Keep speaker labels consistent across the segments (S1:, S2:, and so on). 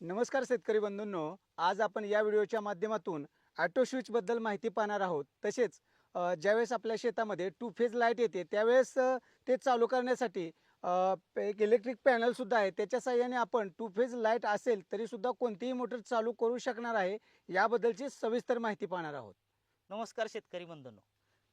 S1: नमस्कार शेतकरी बंधूंनो आज आपण या व्हिडिओच्या माध्यमातून ॲटो स्विचबद्दल माहिती पाहणार आहोत. तसेच ज्यावेळेस आपल्या शेतामध्ये टू फेज लाइट येते त्यावेळेस ते चालू करण्यासाठी एक इलेक्ट्रिक पॅनलसुद्धा आहे. त्याच्या साह्याने आपण टू फेज लाइट असेल तरीसुद्धा कोणतीही मोटर चालू करू शकणार आहे याबद्दलची सविस्तर माहिती पाहणार आहोत.
S2: नमस्कार शेतकरी बंधूंनो.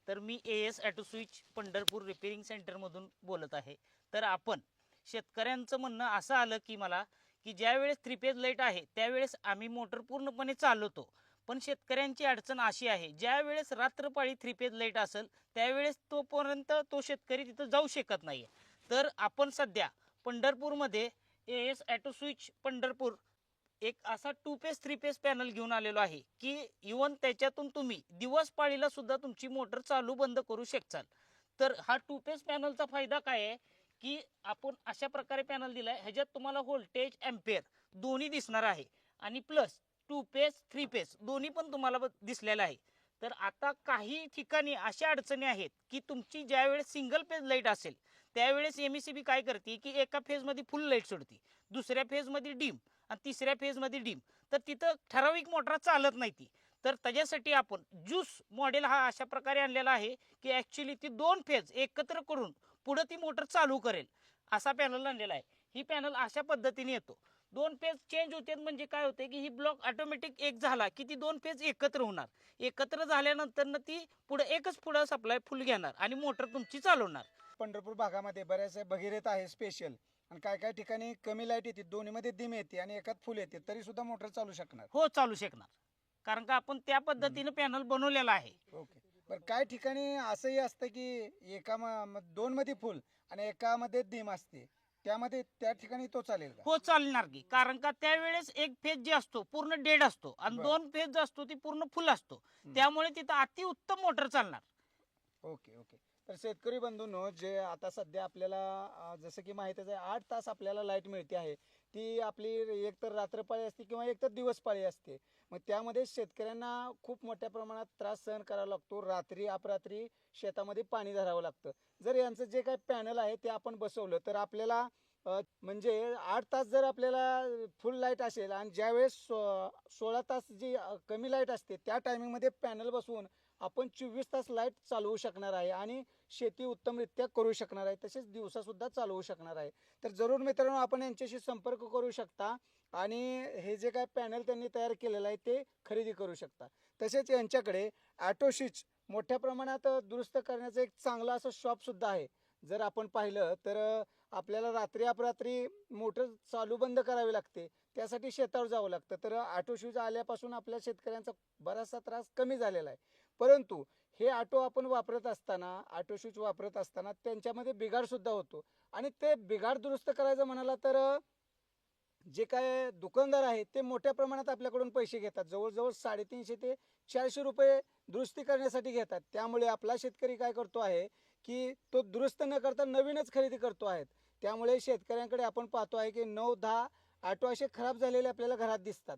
S2: तर मी A S auto switch Pandharpur repairing सेंटरमधून बोलत आहे. तर आपण शेतकऱ्यांचं म्हणणं असं आलं की मला की ज्यावेळेस थ्री फेज लाइट आहे त्यावेळेस आम्ही मोटर पूर्णपणे चालवतो. पण शेतकऱ्यांची अडचण अशी आहे ज्यावेळेस रात्रपाळी थ्री फेज लाइट असेल त्यावेळेस तोपर्यंत तो शेतकरी तिथं जाऊ शकत नाही तर आपण सध्या पंढरपूरमध्ये A S auto switch Pandharpur एक असा two page three page panel घेऊन आलेलो आहे की इवन त्याच्यातून तुम्ही दिवस पाळीला सुद्धा तुमची मोटर चालू बंद करू शकचाल. तर हा टू पेज पॅनलचा फायदा काय आहे की आपण अशा प्रकारे पॅनल दिलाय. ह्याच्यात तुम्हाला व्होल्टेज अँपेअर दोन्ही दिसणार आहे. आणि plus two page three page दोन्ही पण तुम्हाला दिसलेलं आहे. तर आता काही ठिकाणी अशा अडचणी आहेत की तुमची ज्यावेळेस सिंगल फेज लाइट असेल त्यावेळेस एम बी काय करते की एका फेजमध्ये फुल लाइट सोडते. दुसऱ्या फेजमध्ये डीम आणि तिसऱ्या फेजमध्ये डीम तर तिथं ठराविक मोटर चालत नाही ती. तर त्याच्यासाठी आपण ज्यूस मॉडेल हा अशा प्रकारे आणलेला आहे की ॲक्च्युली ती दोन फेज एकत्र करून पुढं ती मोटर चालू करेल. असा पॅनल आणलेला आहे. ही पॅनल अशा पद्धतीने येतो. दोन फेज चेंज होते म्हणजे काय होते की ही ब्लॉक ऑटोमॅटिक एक झाला की ती दोन फेज एकत्र होणार. एकत्र झाल्यानंतर ना ती पुढे एकच पुढं सप्लाय फुल घेणार आणि मोटर तुमची चालवणार.
S1: पंढरपूर भागामध्ये बऱ्याच भगीरथ आहे स्पेशल आणि काय काय ठिकाणी कमी लाइट येते दोन्हीमध्ये दिम येते आणि एकात फुल येते तरी सुद्धा मोटर चालू शकणार.
S2: हो चालू शकणार. कारण का आपण त्या पद्धतीने पॅनल बनवलेला आहे.
S1: ओके. बरं काय ठिकाणी असंही असतं की एका म- दोन मध्ये फुल आणि एकामध्ये दिम असते. त्यामध्ये त्या ठिकाणी तो चालेल का?
S2: हो चालणार की. कारण का त्यावेळेस एक फेज जे असतो पूर्ण डेड असतो आणि
S1: बर.
S2: दोन फेज जो असतो ती पूर्ण फुल असतो. त्यामुळे तिथं अति उत्तम मोटर चालणार.
S1: Okay okay. तर शेतकरी बंधूंनो जे आता सध्या आपल्याला जसं की माहितीच आहे आठ तास आपल्याला लाइट मिळते आहे. ती आपली एक तर रात्रपाळी असते किंवा एक तर दिवसपाळी असते. मग त्यामध्ये शेतकऱ्यांना खूप मोठ्या प्रमाणात त्रास सहन करावा लागतो. रात्री अपरात्री शेतामध्ये पाणी धरावं लागतं. जर यांचं जे काही पॅनल आहे ते आपण बसवलं तर आपल्याला म्हणजे आठ तास जर आपल्याला फुल लाइट असेल आणि ज्यावेळेस सो सोळा तास जी कमी लाइट असते त्या टायमिंगमध्ये पॅनल बसवून आपण चोवीस तास लाइट चालवू शकणार आहे आणि शेती उत्तमरित्या करू शकणार आहे. तसेच दिवसासुद्धा चालवू शकणार आहे. तर जरूर मित्रांनो आपण यांच्याशी संपर्क करू शकता आणि हे जे काय पॅनल त्यांनी तयार केलेलं आहे ते खरेदी करू शकता. तसेच यांच्याकडे ॲटोशिच मोठ्या प्रमाणात दुरुस्त करण्याचं एक चांगलं असं शॉपसुद्धा आहे. जर आपण पाहिलं तर आपल्याला रात्री अपरात्री मोटर चालू बंद करावी लागते. त्यासाठी शेतावर जावं लागतं. तर ऑटो शूज आल्यापासून आपल्या शेतकऱ्यांचा बराचसा त्रास कमी झालेला आहे. परंतु हे ऑटो आपण वापरत असताना ऑटो शूज वापरत असताना त्यांच्यामध्ये बिघाड सुद्धा होतो. आणि ते बिघाड दुरुस्त करायचं म्हणाला तर जे काय दुकानदार आहेत ते मोठ्या प्रमाणात आपल्याकडून पैसे घेतात. जवळजवळ साडेतीनशे ते चारशे रुपये दुरुस्ती करण्यासाठी घेतात. त्यामुळे आपला शेतकरी काय करतो आहे की तो दुरुस्त न करता नवीनच खरेदी करतो आहेत. त्यामुळे शेतकऱ्यांकडे आपण पाहतो आहे की नऊ दहा ऑटो असे खराब झालेले आपल्याला घरात दिसतात.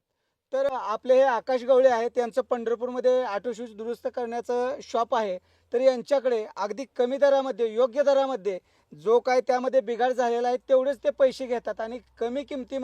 S1: तर आपले हे आकाश गवळे आहेत यांचं पंढरपूरमध्ये ऑटो शूज दुरुस्त करण्याचं शॉप आहे. तर यांच्याकडे अगदी कमी दरामध्ये योग्य दरामध्ये जो काय त्यामध्ये बिघाड झालेला आहे तेवढेच ते पैसे घेतात आणि कमी किमतीमध्ये